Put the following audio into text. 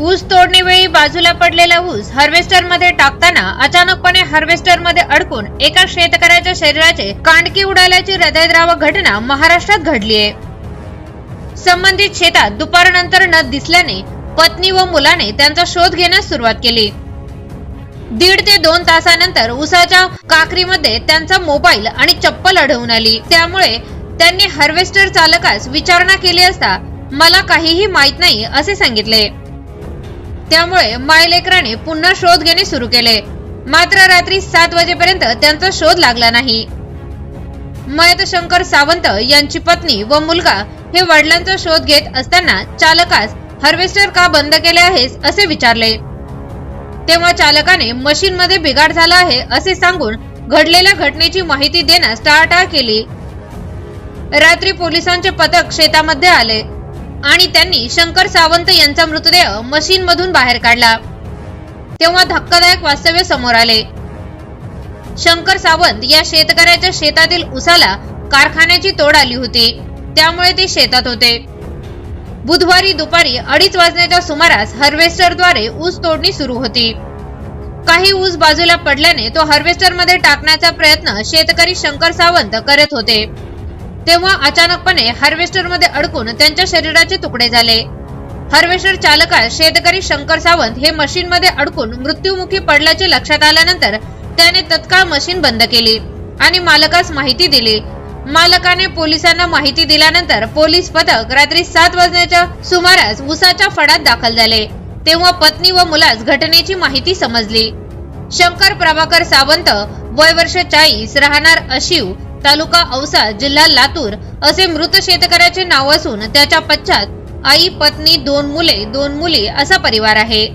ऊस तोडणीवेळी बाजूला पडलेला ऊस हार्वेस्टरमध्ये टाकताना अचानकपणे हार्वेस्टरमध्ये अडकून एका शेतकऱ्याच्या शरीराचे कांडकी उडाल्याची हृदयद्रावक घटना महाराष्ट्रात घडली आहे संबंधित शेतात दुपारनंतर न दिसल्याने पत्नी व मुलाने त्यांचा शोध घेण्यास सुरुवात केली. दीड ते दोन तासानंतर उसाच्या काकरीमध्ये त्यांचा मोबाईल आणि चप्पल आढळून आली. त्यामुळे त्यांनी हार्वेस्टर चालकास विचारणा केली असता मला काहीही माहीत नाही असे सांगितले. त्यामुळे मायलेकराने पुन्हा शोध घेणे सुरू केले. मात्र रात्री सात वाजेपर्यंत त्यांचा शोध लागला नाही. मयत शंकर सावंत यांची पत्नी व मुलगा हे वडिलांचा शोध घेत असताना चालकास हार्वेस्टर का बंद केले आहेस असे विचारले. तेव्हा चालकाने मशीन मध्ये बिघाड झाला आहे असे सांगून घडलेल्या घटनेची माहिती देण्यास टाळाटाळ केली. रात्री पोलिसांचे पथक शेतामध्ये आले. आणि त्यांनी शंकर सावंत यांचा मृतदेह मशीन मधून बाहेर काढला. तेव्हा धक्कादायक वास्तव्य समोर आले. शंकर सावंत या शेतकऱ्याच्या शेतातील उसाला कारखान्याची तोड आली होती. त्यामुळे ते शेतात होते. बुधवारी दुपारी अडीच वाजण्याच्या सुमारास हार्वेस्टरद्वारे ऊस तोडणी सुरू होती. काही ऊस बाजूला पडल्याने तो हार्वेस्टरमध्ये टाकण्याचा प्रयत्न शेतकरी शंकर सावंत करत होते. तेव्हा अचानकपणे हार्वेस्टरमध्ये अडकून त्यांच्या शरीराचे तुकडे झाले. हार्वेस्टर चालकास शेतकरी शंकर सावंत हे मशीन मध्ये अडकून मृत्युमुखी पडल्याचे लक्षात आल्यानंतर त्याने तत्काळ मशीन बंद केली आणि मालकास माहिती दिली. मालकाने पोलिसांना माहिती दिल्यानंतर पोलीस पथक रात्री सात वाजण्याच्या सुमारास उसाच्या फडात दाखल झाले. तेव्हा पत्नी व मुलास घटनेची माहिती समजली. शंकर प्रभाकर सावंत वय वर्ष चाळीस राहणार अशिव तालुका औसा जिल्हा लातूर असे मृत शेतकऱ्याचे नाव असून त्याच्या पश्चात आई पत्नी दोन मुले दोन मुली असा परिवार आहे.